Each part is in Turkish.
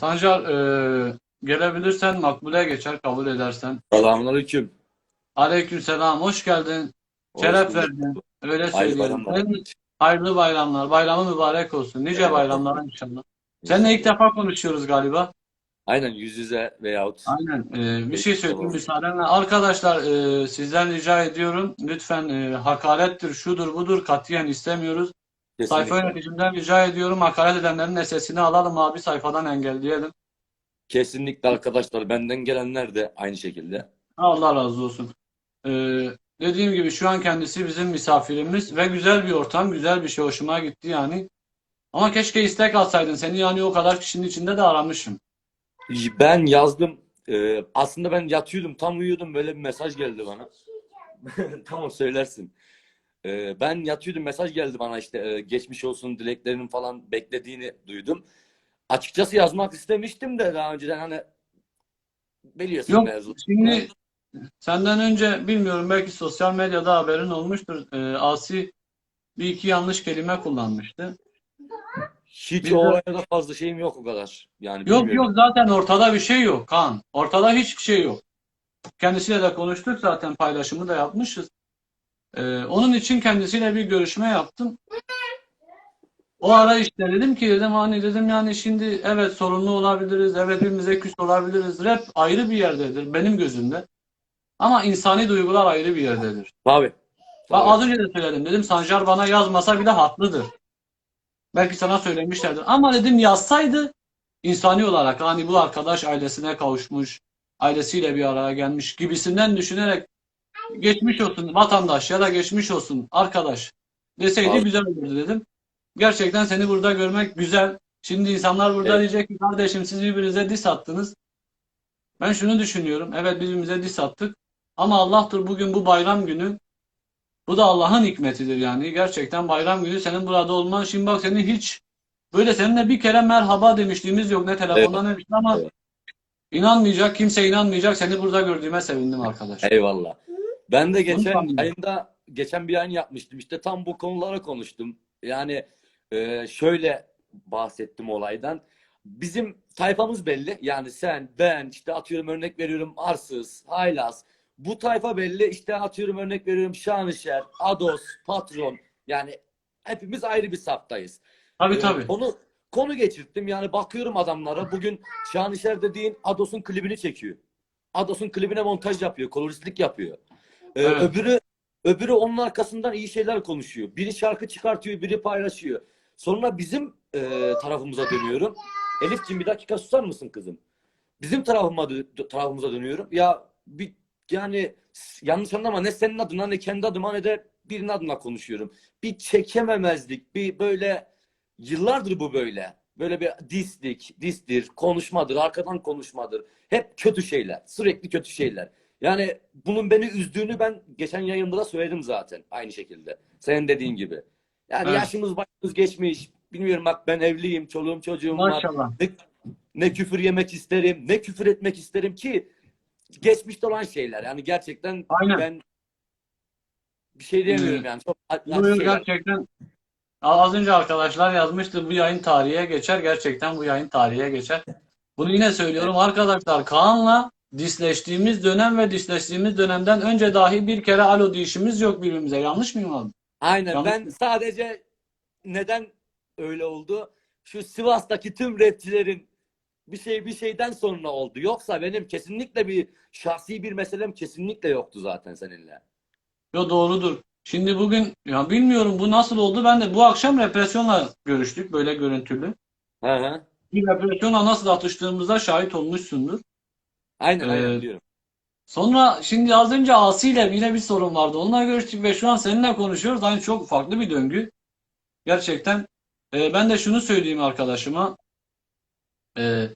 Sancar e, gelebilirsen makbule geçer kabul edersen. Selamünaleyküm. Aleykümselam hoş geldin. Hoş Şeref bulduk. verdin. Öyle Hayırlı söyleyelim. bayramlar. Hayırlı bayramlar. Bayramı mübarek olsun. Nice Evet. bayramlar inşallah. Seninle ilk defa konuşuyoruz galiba. Aynen yüz yüze veyahut Aynen. Ee, bir şey söyleyeyim müsaadenle. Arkadaşlar e, sizden rica ediyorum. Lütfen e, hakarettir, şudur budur katiyen istemiyoruz. Sayfa kesinlikle, yöneticimden rica ediyorum. Hakaret edenlerin sesini alalım abi sayfadan engelleyelim. kesinlikle arkadaşlar benden gelenler de aynı şekilde. Allah razı olsun. Ee, dediğim gibi şu an kendisi bizim misafirimiz ve güzel bir ortam, güzel bir şey hoşuma gitti yani. Ama keşke istek atsaydın. Seni yani o kadar kişinin içinde de aramışım. Ben yazdım. Ee, aslında ben yatıyordum, tam uyuyordum böyle bir mesaj geldi bana. Tamam söylersin. Ee, ben yatıyordum mesaj geldi bana işte e, geçmiş olsun dileklerinin falan beklediğini duydum. Açıkçası yazmak istemiştim de daha önceden hani biliyorsun Yok, mevzu. şimdi senden önce bilmiyorum belki sosyal medyada haberin olmuştur. Ee, Asi bir iki yanlış kelime kullanmıştı. Hiç Biz o olayda fazla şeyim yok o kadar. Yani Yok bilmiyorum. yok zaten ortada bir şey yok Kaan. Ortada hiçbir şey yok. Kendisiyle de konuştuk zaten paylaşımı da yapmışız. Ee, onun için kendisiyle bir görüşme yaptım. O ara işte dedim ki dedim hani dedim yani şimdi evet sorunlu olabiliriz, evet birbirimize küs olabiliriz. Rap ayrı bir yerdedir benim gözümde. Ama insani duygular ayrı bir yerdedir. Tabii. Bak az önce de söyledim. Dedim Sancar bana yazmasa bile haklıdır. Belki sana söylemişlerdir. Ama dedim yazsaydı insani olarak hani bu arkadaş ailesine kavuşmuş, ailesiyle bir araya gelmiş gibisinden düşünerek geçmiş olsun vatandaş ya da geçmiş olsun arkadaş deseydi Abi. güzel olurdu dedim. Gerçekten seni burada görmek güzel. Şimdi insanlar burada Evet. diyecek ki kardeşim siz birbirinize diss attınız. Ben şunu düşünüyorum. Evet birbirimize diss attık. Ama Allah'tır bugün bu bayram günü. Bu da Allah'ın hikmetidir yani. Gerçekten bayram günü senin burada olman. Şimdi bak senin hiç böyle seninle bir kere merhaba demişliğimiz yok. Ne telefonda ne bir şey ama Evet. inanmayacak, kimse inanmayacak. Seni burada gördüğüme sevindim arkadaş. Eyvallah. Ben de geçen sanmıyorum. ayında geçen bir yayın yapmıştım. İşte tam bu konulara konuştum. Yani e, şöyle bahsettim olaydan. Bizim tayfamız belli. Yani sen, ben, işte atıyorum örnek veriyorum Arsız, Haylaz. Bu tayfa belli. İşte atıyorum örnek veriyorum Şanışer, Ados, Patron. Yani hepimiz ayrı bir saftayız. Tabii Ee, tabii. Konu konu geçirttim. Yani bakıyorum adamlara. Bugün Şanışer dediğin Ados'un klibini çekiyor. Ados'un klibine montaj yapıyor, koloristlik yapıyor. Ee, Evet. öbürü öbürü onun arkasından iyi şeyler konuşuyor. Biri şarkı çıkartıyor, biri paylaşıyor. Sonra bizim e, tarafımıza dönüyorum. Elifciğim bir dakika susar mısın kızım? Bizim tarafıma tarafımıza dönüyorum. Ya bir yani yanlış anlama ne senin adına ne kendi adıma ne de birinin adına konuşuyorum. Bir çekememezlik, bir böyle yıllardır bu böyle. Böyle bir dislik, distir, konuşmadır, arkadan konuşmadır. Hep kötü şeyler, sürekli kötü şeyler. Yani bunun beni üzdüğünü ben geçen yayında da söyledim zaten aynı şekilde. Senin dediğin gibi. Yani Evet. yaşımız başımız geçmiş. Bilmiyorum bak ben evliyim, çoluğum çocuğum var. Maşallah. Ne, ne küfür yemek isterim, ne küfür etmek isterim ki geçmişte olan şeyler. Yani gerçekten Aynen. ben bir şey diyemiyorum yani. Çok Bu yıl şeyler. gerçekten az önce arkadaşlar yazmıştı bu yayın tarihe geçer. Gerçekten bu yayın tarihe geçer. Bunu yine söylüyorum arkadaşlar Kaan'la disleştiğimiz dönem ve disleştiğimiz dönemden önce dahi bir kere alo diyişimiz yok birbirimize. Yanlış mıyım abi? Aynen Yanlış ben sadece neden öyle oldu? Şu Sivas'taki tüm rapçilerin bir şey bir şeyden sonra oldu. Yoksa benim kesinlikle bir şahsi bir meselem kesinlikle yoktu zaten seninle. Yo doğrudur. Şimdi bugün ya bilmiyorum bu nasıl oldu. Ben de bu akşam represyonla görüştük böyle görüntülü. Hı hı. Bir represyonla nasıl atıştığımıza şahit olmuşsundur. Aynen aynen Ee, diyorum. Sonra şimdi az önce Asi ile yine bir sorun vardı. Onunla görüştük ve şu an seninle konuşuyoruz. Aynı çok farklı bir döngü. Gerçekten. Ee, ben de şunu söyleyeyim arkadaşıma. Ee,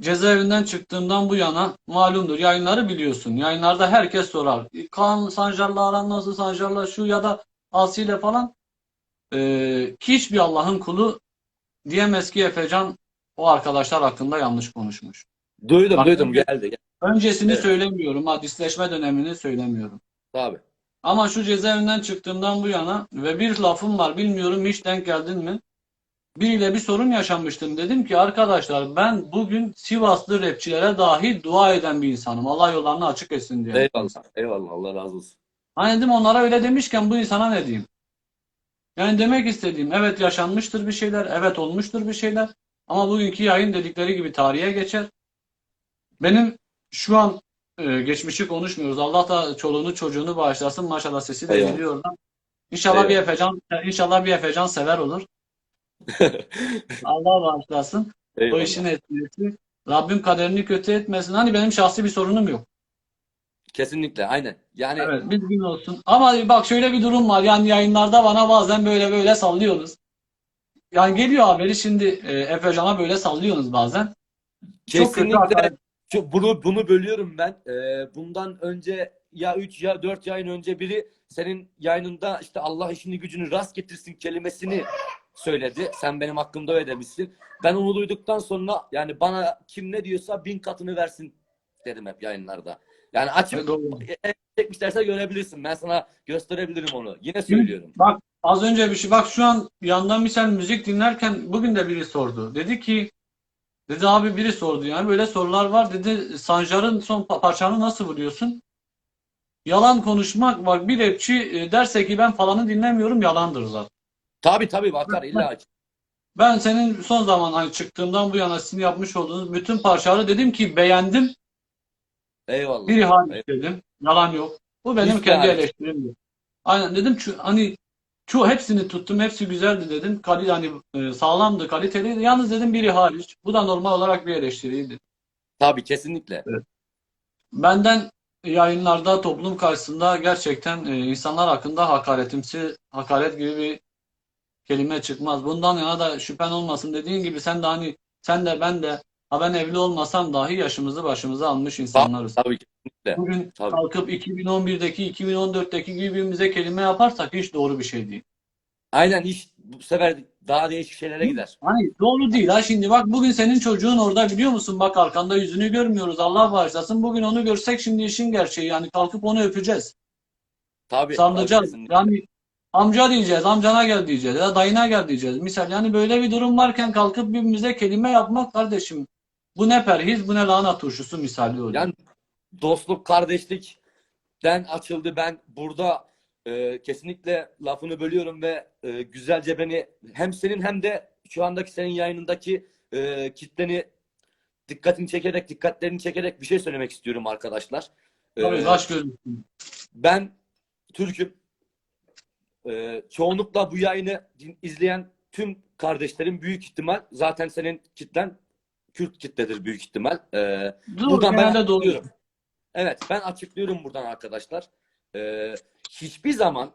cezaevinden çıktığımdan bu yana malumdur. Yayınları biliyorsun. Yayınlarda herkes sorar. Kaan Sancar'la aran nasıl? Sancar'la şu ya da Asi ile falan. Ee, hiçbir Allah'ın kulu diyemez ki Efecan o arkadaşlar hakkında yanlış konuşmuş. Duydum bak- duydum geldi. Öncesini Evet. söylemiyorum. Ha, disleşme dönemini söylemiyorum. Tabii. Ama şu cezaevinden çıktığımdan bu yana ve bir lafım var bilmiyorum hiç denk geldin mi? biriyle bir sorun yaşamıştım. Dedim ki arkadaşlar ben bugün Sivaslı rapçilere dahi dua eden bir insanım. Allah yollarını açık etsin diye. Eyvallah. Eyvallah. Allah razı olsun. Hani dedim onlara öyle demişken bu insana ne diyeyim? Yani demek istediğim evet yaşanmıştır bir şeyler, evet olmuştur bir şeyler ama bugünkü yayın dedikleri gibi tarihe geçer. Benim şu an e, geçmişi konuşmuyoruz. Allah da çoluğunu çocuğunu bağışlasın. Maşallah sesi de Eyvallah. geliyor oradan. İnşallah bir Eyvallah. Efecan, inşallah bir Efecan sever olur. Allah bağışlasın. O Eyvallah. işin etkisi. Rabbim kaderini kötü etmesin. Hani benim şahsi bir sorunum yok. Kesinlikle. Aynen. Yani Evet, bilgin olsun. Ama bak şöyle bir durum var. Yani yayınlarda bana bazen böyle böyle sallıyorsunuz. Yani geliyor haberi şimdi e, Efecan'a böyle sallıyorsunuz bazen. Kesinlikle. Şu, bunu bunu bölüyorum ben. Ee, bundan önce ya 3 ya 4 yayın önce biri senin yayınında işte Allah işini gücünü rast getirsin kelimesini söyledi. Sen benim hakkımda öyle demişsin. Ben onu duyduktan sonra yani bana kim ne diyorsa bin katını versin dedim hep yayınlarda. Yani açıp Evet, doğru. e, çekmişlerse görebilirsin. Ben sana gösterebilirim onu. Yine söylüyorum. Bak az önce bir şey bak şu an yandan misal müzik dinlerken bugün de biri sordu. Dedi ki dedi abi biri sordu yani böyle sorular var dedi Sanjar'ın son pa- parçanı nasıl buluyorsun? Yalan konuşmak bak bir rapçi e, derse ki ben falanı dinlemiyorum yalandır zaten. Tabii tabii bakar illa. Ben senin son zaman hani çıktığımdan bu yana sizin yapmış olduğunuz bütün parçaları dedim ki beğendim. Eyvallah. Biri hariç Eyvallah. dedim. Yalan yok. Bu benim Hiçbir kendi eleştirimdi. Aynen dedim şu hani şu hepsini tuttum. Hepsi güzeldi dedim. Kali hani e, sağlamdı, kaliteliydi. Yalnız dedim biri hariç. Bu da normal olarak bir eleştiriydi. Tabii kesinlikle. Benden yayınlarda toplum karşısında gerçekten e, insanlar hakkında hakaretimsi, hakaret gibi bir kelime çıkmaz. Bundan yana da şüphen olmasın. Dediğin gibi sen de hani sen de ben de ha ben evli olmasam dahi yaşımızı başımıza almış insanlarız. Tabii kesinlikle. Bugün Tabii. kalkıp 2011'deki, 2014'teki gibi birbirimize kelime yaparsak hiç doğru bir şey değil. Aynen iş bu sefer daha değişik şeylere gider. Hani doğru değil ha şimdi bak bugün senin çocuğun orada biliyor musun? Bak arkanda yüzünü görmüyoruz. Allah bağışlasın. Bugün onu görsek şimdi işin gerçeği yani kalkıp onu öpeceğiz. Tabii. Sarılacağız. Yani amca diyeceğiz, amcana gel diyeceğiz ya da dayına gel diyeceğiz. Misal yani böyle bir durum varken kalkıp birbirimize kelime yapmak kardeşim. Bu ne perhiz, bu ne lahana turşusu misali oluyor. Yani dostluk, kardeşlikten açıldı. Ben burada e, kesinlikle lafını bölüyorum ve e, güzelce beni hem senin hem de şu andaki senin yayınındaki e, kitleni dikkatini çekerek, dikkatlerini çekerek bir şey söylemek istiyorum arkadaşlar. E, Tabii baş gözlüksün. Ben Türk'üm. Ee, çoğunlukla bu yayını izleyen tüm kardeşlerim büyük ihtimal zaten senin kitlen Kürt kitledir büyük ihtimal. Ee, Dur, buradan ben genelde doğru. açıklıyorum. Evet ben açıklıyorum buradan arkadaşlar. Ee, hiçbir zaman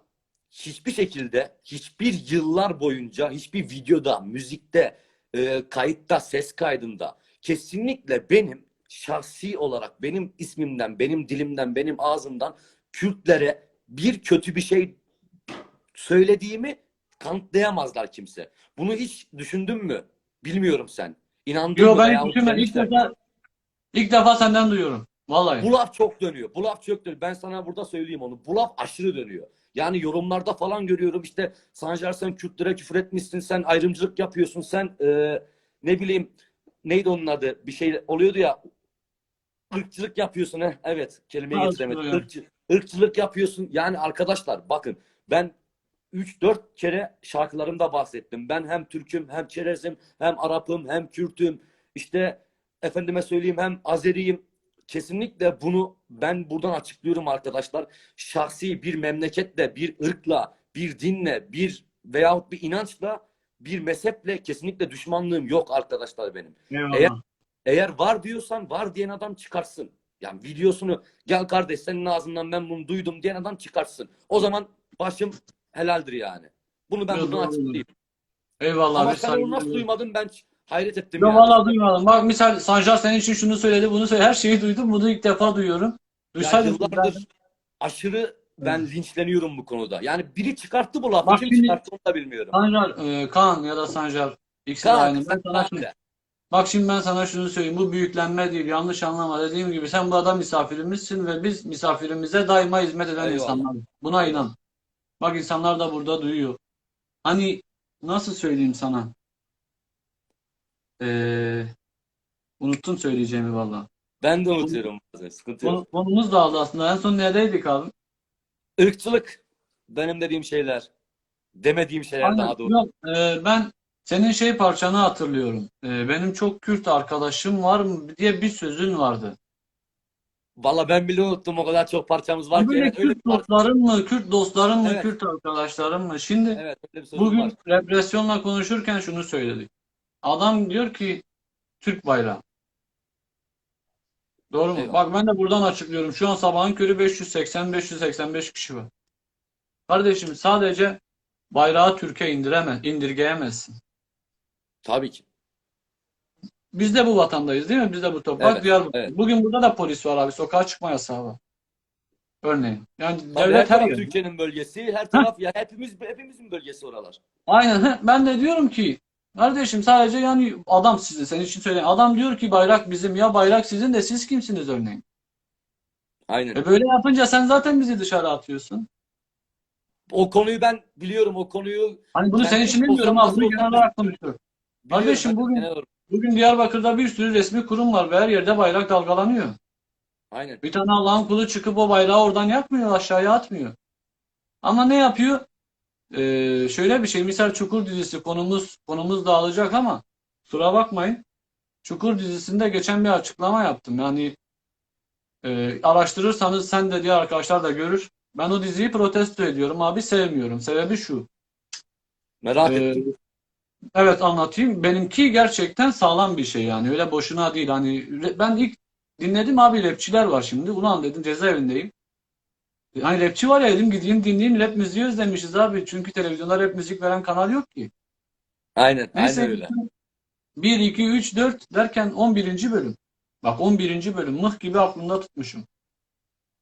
hiçbir şekilde hiçbir yıllar boyunca hiçbir videoda, müzikte, e, kayıtta, ses kaydında kesinlikle benim şahsi olarak benim ismimden, benim dilimden, benim ağzımdan Kürtlere bir kötü bir şey söylediğimi kanıtlayamazlar kimse. Bunu hiç düşündün mü? Bilmiyorum sen. İnandın Yo mı ben ilk, düşünmem. ilk defa ilk defa senden duyuyorum. Vallahi. Bu laf çok dönüyor. Bu laf çok dönüyor. Ben sana burada söyleyeyim onu. Bu laf aşırı dönüyor. Yani yorumlarda falan görüyorum işte Sancar sen Kürtlere küfür etmişsin, sen ayrımcılık yapıyorsun, sen e, ne bileyim neydi onun adı? Bir şey oluyordu ya ırkçılık yapıyorsun. Heh, evet kelimeyi getiremedim. Irkçı, ırkçılık yapıyorsun. Yani arkadaşlar bakın ben 3-4 kere şarkılarımda bahsettim. Ben hem Türk'üm, hem Çerez'im, hem Arap'ım, hem Kürt'üm. İşte efendime söyleyeyim hem Azeriyim. Kesinlikle bunu ben buradan açıklıyorum arkadaşlar. Şahsi bir memleketle, bir ırkla, bir dinle, bir veyahut bir inançla, bir mezheple kesinlikle düşmanlığım yok arkadaşlar benim. Eyvallah. Eğer- Eğer var diyorsan var diyen adam çıkarsın. Yani videosunu gel kardeş senin ağzından ben bunu duydum diyen adam çıkarsın. O zaman başım helaldir yani. Bunu ben Yo, buradan doğru. açıklayayım. Eyvallah. Ama bir sen saygı onu nasıl duyuyorum. duymadın ben hayret ettim Yo yani. vallahi duymadım. Bak misal Sancar senin için şunu söyledi, bunu söyledi. Her şeyi duydum. Bunu ilk defa duyuyorum. Duysaydım yıllardır aşırı ben linçleniyorum bu konuda. Yani biri çıkarttı bu lafı. Bak Kim şimdi- çıkarttı onu da bilmiyorum. Sancar, e, Kaan ya da Sancar ikisi de Kaan, aynı. Ben sana de. Bak şimdi ben sana şunu söyleyeyim. Bu büyüklenme değil. Yanlış anlama. Dediğim gibi sen bu adam misafirimizsin ve biz misafirimize daima hizmet eden Eyvallah. insanlarız. Buna inan. Bak insanlar da burada duyuyor. Hani nasıl söyleyeyim sana? Ee, unuttum söyleyeceğimi valla. Ben de unutuyorum bazen. Sıkıntı yok. Konu- Konumuz dağıldı aslında. En son neredeydik abi? Irkçılık. Benim dediğim şeyler. Demediğim şeyler Aynen. daha doğru. Yok, e, ben senin şey parçanı hatırlıyorum. E, benim çok Kürt arkadaşım var mı diye bir sözün vardı. Valla ben bile unuttum. O kadar çok parçamız var ki. Böyle bir Kürt mı, Kürt dostların mı, Evet. Kürt arkadaşların mı? Şimdi Evet, bugün var. represyonla konuşurken şunu söyledik. Adam diyor ki Türk bayrağı. Doğru mu? Eyvallah. Bak ben de buradan açıklıyorum. Şu an sabahın körü 580-585 kişi var. Kardeşim sadece bayrağı Türkiye indireme, indirgeyemezsin. Tabii ki. Biz de bu vatandayız değil mi? Biz de bu toprak Evet, Diyarbakır. evet. Bugün burada da polis var abi. Sokağa çıkma yasağı var. Örneğin. Yani Tabii her devlet her yerde. Türkiye'nin bölgesi. Her taraf ya hepimiz hepimizin bölgesi oralar. Aynen. Ben de diyorum ki kardeşim sadece yani adam sizin senin için söyleyeyim. Adam diyor ki bayrak bizim ya bayrak sizin de siz kimsiniz örneğin. Aynen. E böyle yapınca sen zaten bizi dışarı atıyorsun. O konuyu ben biliyorum. O konuyu Hani bunu senin için demiyorum olsam abi. Bunu genel olarak konuşuyorum. Kardeşim bugün- Bugün Diyarbakır'da bir sürü resmi kurum var ve her yerde bayrak dalgalanıyor. Aynen. Bir tane Allah'ın kulu çıkıp o bayrağı oradan yakmıyor, aşağıya atmıyor. Ama ne yapıyor? Ee, şöyle bir şey, misal Çukur dizisi konumuz konumuz dağılacak ama kusura bakmayın. Çukur dizisinde geçen bir açıklama yaptım. Yani e, araştırırsanız sen de diğer arkadaşlar da görür. Ben o diziyi protesto ediyorum abi sevmiyorum. Sebebi şu. Merak Ee, ettim. Evet anlatayım. Benimki gerçekten sağlam bir şey yani. Öyle boşuna değil. Hani ben ilk dinledim abi rapçiler var şimdi. Ulan dedim cezaevindeyim. Hani rapçi var ya dedim gideyim dinleyeyim rap müziği özlemişiz abi. Çünkü televizyonda rap müzik veren kanal yok ki. Aynen. Neyse Aynen öyle. 1, 2, 3, 4 derken 11. bölüm. Bak 11. bölüm mıh gibi aklımda tutmuşum.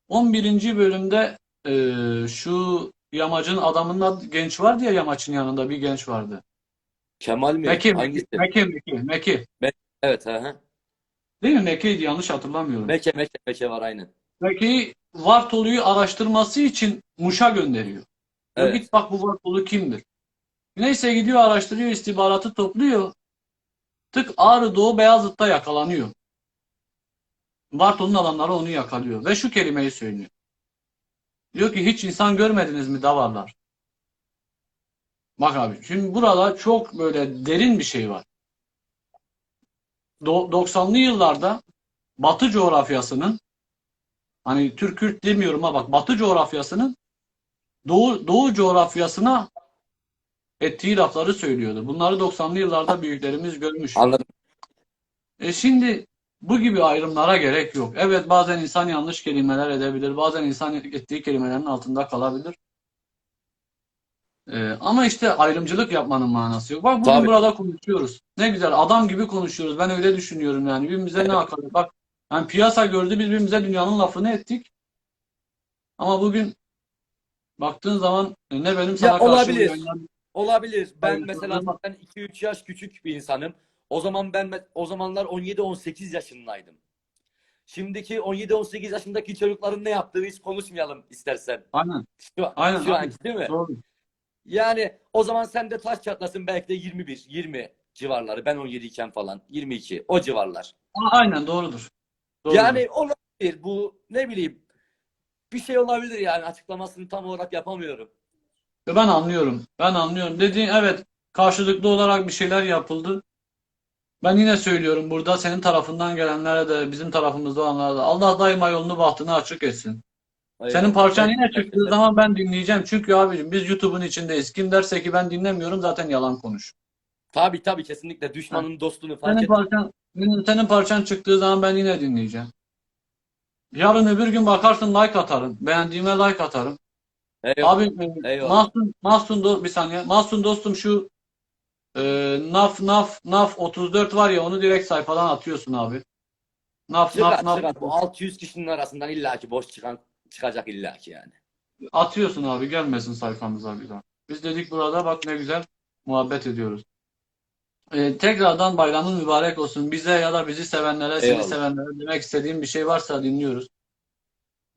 11. bölümde eee, şu yamacın adamının adı, genç vardı ya yamaçın yanında bir genç vardı. Kemal mi? Meki, Hangisi? Meki, Meki, Meki. Evet. Hı hı. Değil mi? Meki'ydi yanlış hatırlamıyorum. Meke meke meke var aynen. Meki'yi Vartolu'yu araştırması için Muş'a gönderiyor. Evet. Git bak bu Vartolu kimdir? Neyse gidiyor araştırıyor, istihbaratı topluyor. Tık Ağrı Doğu Beyazıt'ta yakalanıyor. Vartolu'nun adamları onu yakalıyor. Ve şu kelimeyi söylüyor. Diyor ki hiç insan görmediniz mi davarlar? Bak abi şimdi burada çok böyle derin bir şey var. Do- 90'lı yıllarda Batı coğrafyasının hani Türk-Kürt demiyorum ama bak Batı coğrafyasının Doğu, Doğu coğrafyasına ettiği lafları söylüyordu. Bunları 90'lı yıllarda büyüklerimiz görmüş. Anladım. E şimdi bu gibi ayrımlara gerek yok. Evet bazen insan yanlış kelimeler edebilir. Bazen insan ettiği kelimelerin altında kalabilir. E, ama işte ayrımcılık yapmanın manası yok. Bak bugün Tabii. burada konuşuyoruz. Ne güzel adam gibi konuşuyoruz. Ben öyle düşünüyorum yani. Birbirimize ne hakaret. Bak yani piyasa gördü biz birbirimize dünyanın lafını ettik. Ama bugün baktığın zaman e, ne benim sana karşı olabilir. yayınladığım- Olabilir. Ben Hayır, mesela ben 2-3 yaş küçük bir insanım. O zaman ben o zamanlar 17-18 yaşındaydım. Şimdiki 17-18 yaşındaki çocukların ne yaptığını hiç konuşmayalım istersen. Aynen. Şu, Aynen, şu aynen. anki değil mi? Doğru. Yani o zaman sen de taş çatlasın belki de 21, 20 civarları. Ben 17 iken falan 22 o civarlar. Aynen doğrudur. Doğrudur. Yani olabilir bu ne bileyim bir şey olabilir yani açıklamasını tam olarak yapamıyorum. Ben anlıyorum. Ben anlıyorum. Dediğin evet karşılıklı olarak bir şeyler yapıldı. Ben yine söylüyorum burada senin tarafından gelenlere de bizim tarafımızda olanlara da Allah daima yolunu bahtını açık etsin. Senin parçan yine çıktığı zaman ben dinleyeceğim. Çünkü abicim biz YouTube'un içindeyiz. Kim derse ki ben dinlemiyorum zaten yalan konuş. Tabii tabii kesinlikle düşmanın dostunu fark Senin et. parçan, senin parçan çıktığı zaman ben yine dinleyeceğim. Yarın öbür gün bakarsın like atarım. Beğendiğime like atarım. Eyvallah. Abi e, Eyvallah. Mahsun, Mahsun do- bir saniye. Mahsun dostum şu e, NAF NAF NAF 34 var ya onu direkt sayfadan atıyorsun abi. NAF NAF NAF. Bu 600 kişinin arasından illaki boş çıkan çıkacak illaki yani. atıyorsun abi gelmesin sayfamıza bir daha. Biz dedik burada bak ne güzel muhabbet ediyoruz. E, tekrardan bayramın mübarek olsun. Bize ya da bizi sevenlere, seni Eyvallah. sevenlere demek istediğim bir şey varsa dinliyoruz.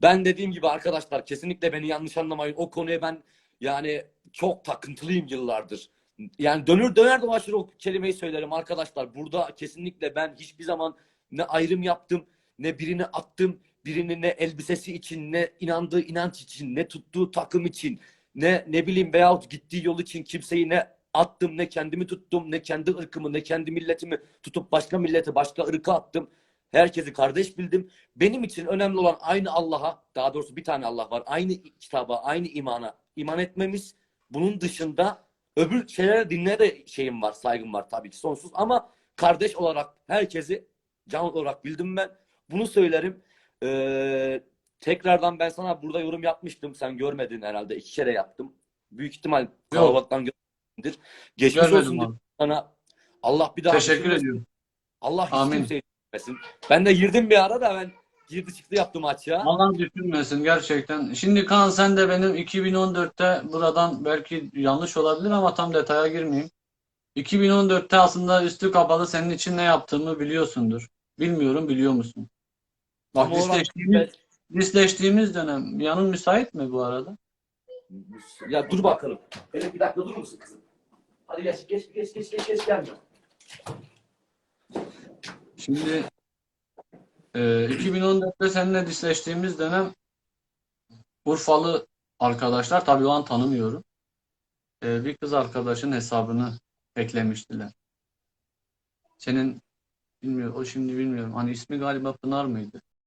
Ben dediğim gibi arkadaşlar kesinlikle beni yanlış anlamayın. O konuya ben yani çok takıntılıyım yıllardır. Yani dönür döner dolaşır o kelimeyi söylerim arkadaşlar. Burada kesinlikle ben hiçbir zaman ne ayrım yaptım, ne birini attım, birini ne elbisesi için, ne inandığı inanç için, ne tuttuğu takım için, ne ne bileyim veyahut gittiği yol için kimseyi ne attım, ne kendimi tuttum, ne kendi ırkımı, ne kendi milletimi tutup başka millete, başka ırka attım. Herkesi kardeş bildim. Benim için önemli olan aynı Allah'a, daha doğrusu bir tane Allah var. Aynı kitaba, aynı imana iman etmemiz. Bunun dışında öbür şeylere dinlere de şeyim var, saygım var tabii ki sonsuz. Ama kardeş olarak herkesi can olarak bildim ben. Bunu söylerim. Ee, tekrardan ben sana burada yorum yapmıştım. Sen görmedin herhalde. iki kere yaptım. Büyük ihtimal kalabalıktan görmedindir. Geçmiş Görmedim olsun abi. diyorum sana. Allah bir daha Teşekkür düşürmesin. ediyorum. Allah hiç Amin. kimseyi düşürmesin. Ben de girdim bir ara da ben girdi çıktı yaptım ya. Allah düşünmesin gerçekten. Şimdi Kaan sen de benim 2014'te buradan belki yanlış olabilir ama tam detaya girmeyeyim. 2014'te aslında üstü kapalı senin için ne yaptığımı biliyorsundur. Bilmiyorum biliyor musun? Bak disleştiğimiz dönem. Yanın müsait mi bu arada? Ya dur bakalım. Elif bir dakika durur musun kızım? Hadi geç geç geç geç geç geç gelme. Şimdi e, 2014'te seninle disleştiğimiz dönem Urfalı arkadaşlar tabii o an tanımıyorum. E, bir kız arkadaşın hesabını eklemiştiler. Senin bilmiyorum o şimdi bilmiyorum. Hani ismi galiba Pınar mıydı?